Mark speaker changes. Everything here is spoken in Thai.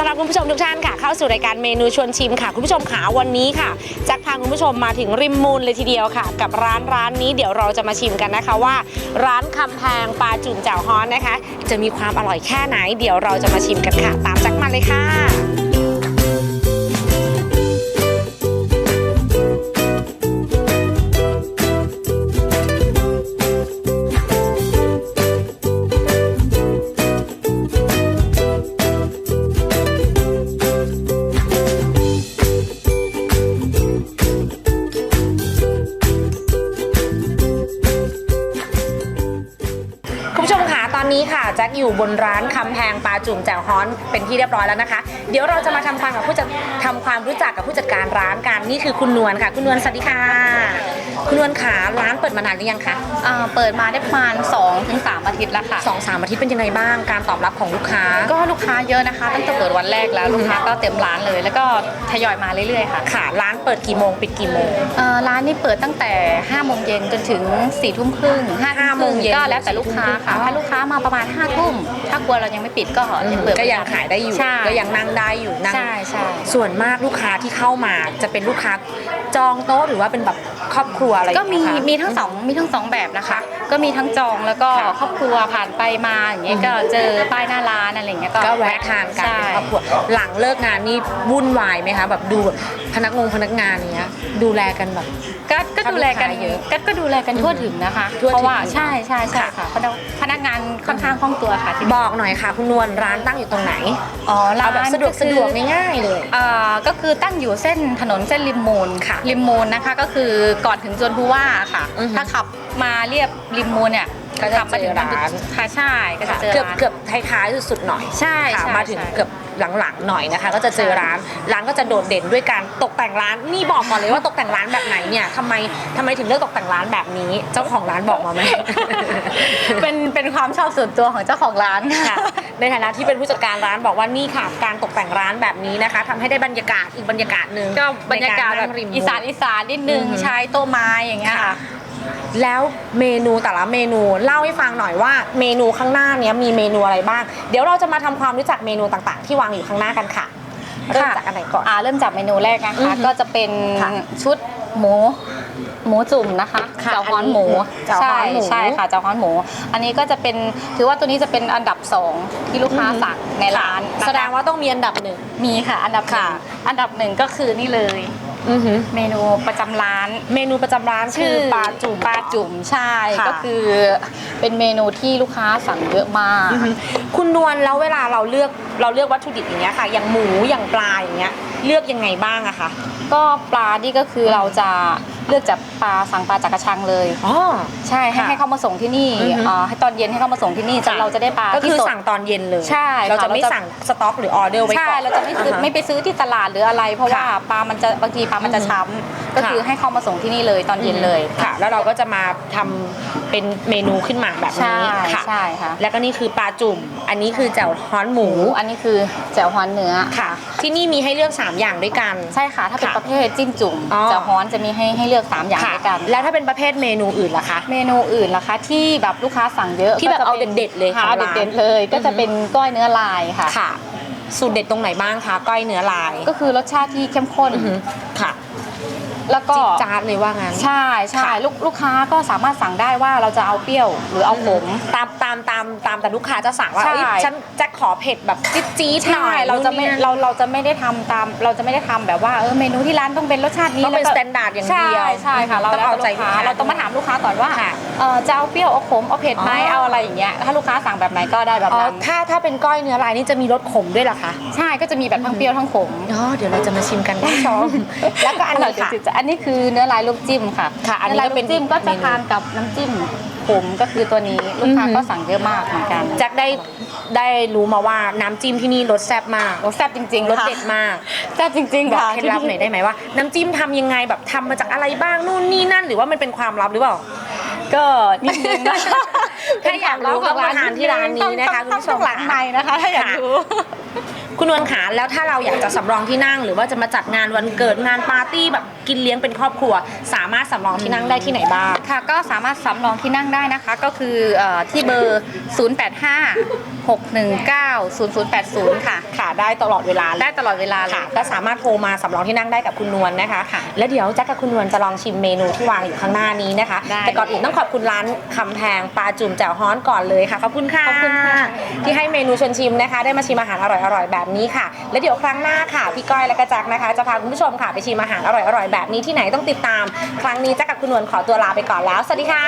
Speaker 1: ต้อนรับคุณผู้ชมทุกท่านค่ะ เข้าสู่รายการเมนูชวนชิมค่ะ คุณผู้ชมขาวันนี้ค่ะแจ็คพาคุณผู้ชมมาถึงริมมูลเลยทีเดียวค่ะ กับร้านร้านนี้เดี๋ยวเราจะมาชิมกันนะคะว่า ร้านคำแพงปลาจุ่มแจ่วฮ้อนนะคะ จะมีความอร่อยแค่ไหน เดี๋ยวเราจะมาชิมกันค่ะ ตามแจ็คมาเลยค่ะ แจ็คอยู่บนร้านคำแพงปลาจุ่มแจ่วฮ้อนเป็นที่เรียบร้อยแล้วนะคะ เดี๋ยวเราจะมาทำความกับผู้จัดทำความรู้จักกับผู้จัดการร้านกันนี่คือคุณนวลค่ะ คุณนวลสวัสดีค่ะ คุณนวลขาร้านเปิดมานานหรือยังคะ
Speaker 2: อ่าเปิดมาได้ประมาณ2ถึง3อาทิตย์แล้วค่ะ
Speaker 1: สองสามอาทิตย์เป็นยังไงบ้าง การตอบรับของลูกค้า
Speaker 2: ก็ลูกค้าเยอะนะคะ ตั้งแต่เปิดวันแรกแล้วลูกค้าก็เต็มร้านเลย แล้วก็ทยอยมาเรื่อยๆค่ะ
Speaker 1: ค่ะ ร้านเปิดกี่โมงปิดกี่โมง
Speaker 2: เอ่อร้านนี้เปิดตั้งแต่5โมงเย็นจนถึง4ทุ่มครึ่ง
Speaker 1: ห้าโมงเย็น
Speaker 2: ก็แล้วแต่ลูกค้าค่ะ
Speaker 1: อ๋อ
Speaker 2: ถ้าลูกค้ามาประมาณ5ทุ่มถ้ากลัวเรายังไม่ปิดก็ยังเปิด
Speaker 1: ก็ยังขายได้อยู่
Speaker 2: ใช่
Speaker 1: ก็ยังนั่งได้อยู่นั่ง
Speaker 2: ใช่ใช่
Speaker 1: ส่วนมากลูกค้าที่เข้ามาจะเป็นลูกค้า จองโต๊ะหรือว่าเป็นแบบครอบครัวอะไร
Speaker 2: ก็มี
Speaker 1: อย่างเงี้ยคะ
Speaker 2: มีทั้งสองมีทั้งสองแบบนะคะ ก็มีทั้งจองแล้วก็
Speaker 1: ค่ะ
Speaker 2: ครอบครัวผ่านไปมาอย่างเงี้ยก็เจอป้ายหน้าร้านอะไรอย่างเงี้ย
Speaker 1: ก็แวะทานกัน
Speaker 2: ใช่
Speaker 1: เป็นครอบครัวหลังเลิกงานนี่วุ่นวายไหมคะแบบดูแบบพนักงงพนักงานเนี้ยดูแลกันแบบ
Speaker 2: ก็ก็
Speaker 1: ถ้า
Speaker 2: ดูแลกัน
Speaker 1: ลูกค้าเยอะ
Speaker 2: ก็ก็ดูแลกันทั่วถึงนะคะ
Speaker 1: ทั่วถึง
Speaker 2: เพราะว่าใช่ใช่ใช่
Speaker 1: ค่ะ
Speaker 2: ค่ะพนักพนักงานค่อนข้างคล่องตัวค่ะที่
Speaker 1: บอกหน่อยค่ะ คุณนวลร้านตั้งอยู่ตรงไหน
Speaker 2: อ๋อร้า
Speaker 1: เอา
Speaker 2: น
Speaker 1: แบบสะดวก
Speaker 2: ก็
Speaker 1: สะ
Speaker 2: คือ
Speaker 1: ดวกง่ายๆเลย
Speaker 2: อ่าก็คือตั้งอยู่เส้นถนนเส้นริมมูล
Speaker 1: ค่ะ
Speaker 2: ริมมูลนะคะก็คือก่อนถึงจวนผู้ว่าค่ะ
Speaker 1: อือฮึ
Speaker 2: ถ้าขับมาเรียบริมมูลเนี่ย
Speaker 1: ก็จะ
Speaker 2: ขับมาถึง
Speaker 1: เจอร้าน
Speaker 2: ค่ะใช่ก็จะ
Speaker 1: ค่ะ
Speaker 2: เจอ
Speaker 1: เกือบ
Speaker 2: ร้าน
Speaker 1: เกือบท้ายๆสุดๆหน่อย
Speaker 2: ใช่
Speaker 1: ค่ะ
Speaker 2: ใช่
Speaker 1: มาถึง
Speaker 2: ใช่
Speaker 1: เกือบหลังๆหน่อยนะคะ ก็จะเจอ
Speaker 2: ใช่
Speaker 1: ร้านร้านก็จะโดดเด่นด้วยการตกแต่งร้านนี่บอกก่อนเลยว่าตกแต่งร้านแบบไหนเนี่ยทำไมทำไมถึงเลือกตกแต่งร้านแบบนี้ เจ้าของร้านบอกมาไหม
Speaker 2: เป็นเป็นความชอบส่วนตัวของเจ้าของร้าน
Speaker 1: ค่ะ ในฐานะที่เป็นผู้จัดการร้านบอกว่านี่ค่ะการตกแต่งร้านแบบนี้นะคะทำให้ได้บรรยากาศอีกบรรยากาศหนึ่ง
Speaker 2: ก็บรรยากาศแบบ
Speaker 1: ในนั่งม
Speaker 2: อีสานอีสานนิดนึง
Speaker 1: อือฮึ
Speaker 2: ใช้โต๊ะไม้อย่างเงี้ย
Speaker 1: ค่ะ
Speaker 2: ค่ะ
Speaker 1: แล้วเมนูแต่ละเมนูเล่าให้ฟังหน่อยว่าเมนูข้างหน้าเนี้ยมีเมนูอะไรบ้าง เดี๋ยวเราจะมาทำความรู้จักเมนูต่างๆ ที่วางอยู่ข้างหน้ากันค่ะเริ่มจากอันไหนก่อน
Speaker 2: อ่าเริ่มจากเมนูแรกนะ
Speaker 1: อือ
Speaker 2: คะ
Speaker 1: ฮึ
Speaker 2: ก็จะเป็น
Speaker 1: ค่ะ
Speaker 2: ชุดหมู หมูจุ่มนะคะ
Speaker 1: ค่ะ
Speaker 2: เจ้าฮ้อนหมู
Speaker 1: เจ้าฮ้อนหมู
Speaker 2: ใช่ใช่ค่ะเจ้าฮ้อนหมู อันนี้ก็จะเป็นถือว่าตัวนี้จะเป็นอันดับสองที่ลูกค้า
Speaker 1: อือฮึ
Speaker 2: สั่งในร้านนะคะ
Speaker 1: แสดงว่าต้องมีอันดับหนึ่ง
Speaker 2: มีค่ะ อันดับหนึ่ง
Speaker 1: ค่ะ
Speaker 2: อันดับหนึ่งก็คือนี่เลย
Speaker 1: อือหือ
Speaker 2: เมนูประจำร้าน
Speaker 1: เมนูประจำร้านคือปลาจุ่ม
Speaker 2: ปลาจุ่มใช่
Speaker 1: ค่ะ
Speaker 2: ก็คือ เป็นเมนูที่ลูกค้าสั่งเยอะมาก
Speaker 1: อือหือคุณนวลแล้วเวลาเราเลือกเราเลือกวัตถุดิบอย่างเงี้ยค่ะ อย่างหมูอย่างปลาอย่างเงี้ยเลือกยังไงบ้างอะคะ
Speaker 2: ก็ปลานี่ก็คือเราจะ เลือกจากปลาสั่งปลาจากกระชังเลย
Speaker 1: อ๋อ
Speaker 2: ใช่ให้
Speaker 1: ค่ะ
Speaker 2: ให้เขามาส่งที่นี่
Speaker 1: อือฮึ
Speaker 2: อ่าให้ตอนเย็นให้เขามาส่งที่นี่จะ
Speaker 1: ค่ะ
Speaker 2: เราจะได้ปลา
Speaker 1: ก็คือ
Speaker 2: ที่สด
Speaker 1: สั่งตอนเย็นเลย
Speaker 2: ใช่
Speaker 1: เราจะ
Speaker 2: ค่ะ
Speaker 1: ไม่
Speaker 2: เราจะ
Speaker 1: สั่งสต็อกหรือออเดอร์ไว้ก่อน
Speaker 2: ใช่เราจะไม่ซื้อ
Speaker 1: อ่าฮะ
Speaker 2: ไม่ไปซื้อที่ตลาดหรืออะไร เพราะว่า
Speaker 1: ค่ะ
Speaker 2: ปลามันจะบางทีปลามันจะ
Speaker 1: อือฮึ
Speaker 2: ช้ำก็คือ
Speaker 1: ค่ะ
Speaker 2: ให้เขามาส่งที่นี่เลยตอนเย็นเลย
Speaker 1: ค่ะ แล้วเราก็จะมาทำเป็นเมนูขึ้นมาแบบ
Speaker 2: ใช่
Speaker 1: นี้ค่ะ
Speaker 2: ใช่ค่ะ
Speaker 1: แล้วก็นี่คือปลาจุ่ม อันนี้คือแจ่วฮ้อนหมู
Speaker 2: หมู อันนี้คือแจ่วฮ้อนเนื้อ
Speaker 1: ค่ะ ที่นี่มีให้เลือก 3 อย่างด้วยกัน
Speaker 2: ใช่ค่ะ ถ้าเป็น
Speaker 1: ค่ะ
Speaker 2: ประเภทจิ้มจุ่ม
Speaker 1: อ๋อ
Speaker 2: แจ่วฮ้อนจะมีให้ให้เลือกสามอย่าง
Speaker 1: ค่ะ
Speaker 2: ด้วยกัน
Speaker 1: แล้วถ้าเป็นประเภทเมนูอื่นล่ะคะ
Speaker 2: เมนูอื่นล่ะคะที่แบบลูกค้าสั่งเยอะ
Speaker 1: ที่แบบ
Speaker 2: ก็จะ
Speaker 1: เอา
Speaker 2: ป็น
Speaker 1: เด็ดๆเลย
Speaker 2: ค่ะ
Speaker 1: ของ
Speaker 2: เอา
Speaker 1: ร้าน
Speaker 2: เด็ดๆเลย ก็จะเป็นก้อยเนื้อลายค่ะ
Speaker 1: ค่ะสูตรเด็ดตรงไหนบ้างคะก้อยเนื้อลาย
Speaker 2: ก็คือรสชาติที่เข้มข้น
Speaker 1: อือหือค่ะ
Speaker 2: แล้วก็
Speaker 1: จิ๊ดจ๊าดเลยว่างั้น
Speaker 2: ใช่ใช่
Speaker 1: ค่ะ
Speaker 2: ลูกลูกค้าก็สามารถสั่งได้ว่าเราจะเอาเปรี้ยวหรือเอาขม
Speaker 1: ตามตามตามตามแต่ลูกค้าจะสั่งว่า
Speaker 2: ใช่
Speaker 1: เอ้ยฉันจะขอเผ็ดแบบจี๊ดจี๊ดหน่
Speaker 2: ใช่
Speaker 1: อย
Speaker 2: เราจะไม่
Speaker 1: นู่นนี่นั่น
Speaker 2: เราเราจะไม่ได้ทำตาม เราจะไม่ได้ทำแบบว่าเออเมนูที่ร้านต้องเป็นรสชาตินี้
Speaker 1: ต้องเป็น
Speaker 2: แล้วก็
Speaker 1: standard อย่างเดียว
Speaker 2: ใช่ใช่ค่ะ เรา
Speaker 1: ต้องเอาใจ
Speaker 2: แล้วแต่ลูกค้า
Speaker 1: ลูกค้า
Speaker 2: เราต้องมาถามลูกค้าก่อนว่า
Speaker 1: ค่ะ
Speaker 2: เออจะเอาเปรี้ยวเอาขมเอาเผ็ดไหม
Speaker 1: อ๋อ
Speaker 2: เอาอะไรอย่างเงี้ยถ้าลูกค้าสั่งแบบไหนก็ได้แบบ
Speaker 1: อ๋อ
Speaker 2: นั้น
Speaker 1: ถ้าถ้าเป็นก้อยเนื้อลายนี่จะมีรสขมด้วยเหรอคะ
Speaker 2: ใช่ก็จะมีแบบทั้งเปรี้ยวทั้งขม
Speaker 1: อ๋อเดี๋ยวเราจะมาชิมกันคุณผู้ชม แล้วก็อันนี้ค่ะ
Speaker 2: จะอันนี้คือเนื้อลายลูกจิ้มค่ะ
Speaker 1: ค่ะอันนี้
Speaker 2: เนื้อลาย
Speaker 1: ก็เป็
Speaker 2: ลู
Speaker 1: น
Speaker 2: กจิ้มก็จะ
Speaker 1: เมนู
Speaker 2: ทานกับน้ำจิ้มขมก็คือตัวนี้ลูกค้า
Speaker 1: อือหือ
Speaker 2: ก็สั่งเยอะมากเหมือนกัน
Speaker 1: แจ็คได้ได้รู้มาว่าน้ำจิ้มที่นี่รสแซ่บมาก
Speaker 2: รสแซ่บจริงๆ
Speaker 1: รส
Speaker 2: ค่ะ
Speaker 1: เด็ดมาก
Speaker 2: แซ่บจริงๆ
Speaker 1: บอก
Speaker 2: ค่ะ
Speaker 1: เคล็ดลับหน่อยได้ไหมว่า น้ำจิ้มทำยังไงแบบทำมาจากอะไรบ้างนู่นนี่นั่น หรือว่ามันเป็นความลับหรือเปล่า
Speaker 2: ก็นิดนึงนะคะ
Speaker 1: ถ้าอยากรู้ต้องมาทานที่ร้านนี้นะคะคุณผู้ชม
Speaker 2: ต้องหลังใหม่นะคะ ถ้าอยาก
Speaker 1: ค่ะ
Speaker 2: รู้
Speaker 1: คุณนวลขาแล้วถ้าเราอยากจะสำรองที่นั่ง หรือว่าจะมาจัดงานวันเกิดงานปาร์ตี้แบบกินเลี้ยงเป็นครอบครัว สามารถสำรองที่นั่งได้ที่ไหนบ้าง
Speaker 2: ค่ะก็สามารถสำรองที่นั่งได้นะคะ ก็คือเออที่เบอร์ 0856190080 ค่ะ
Speaker 1: ค่ะได้ตลอดเวลาเลย
Speaker 2: ได้ตลอดเวลาเล
Speaker 1: ค่ะ
Speaker 2: ย
Speaker 1: ก็สามารถโทรมาสำรองที่นั่งได้กับคุณนวลนะคะ
Speaker 2: ค่ะ
Speaker 1: แล้วเดี๋ยวแจ็คกับคุณนวลจะลองชิมเมนูที่วางอยู่ข้างหน้านี้นะคะ
Speaker 2: ได้
Speaker 1: แต่ก่อนอื่นต้องขอบคุณร้านคำแพงปลาจุ่มแจ่วฮ้อนก่อนเลยค่ะขอบคุณค่ะ
Speaker 2: ขอบคุณค่ะ
Speaker 1: ที่ให้เมนูชวนชิมนะคะ ได้มาชิมอาหารอร่อยๆแบบนี้ค่ะ และเดี๋ยวครั้งหน้าค่ะ พี่ก้อยและกระจักนะคะ จะพาคุณผู้ชมค่ะไปชิมอาหารอร่อยๆแบบนี้ที่ไหนต้องติดตาม ครั้งนี้จะกับคุณนวลขอตัวลาไปก่อนแล้ว สวัสดีค่ะ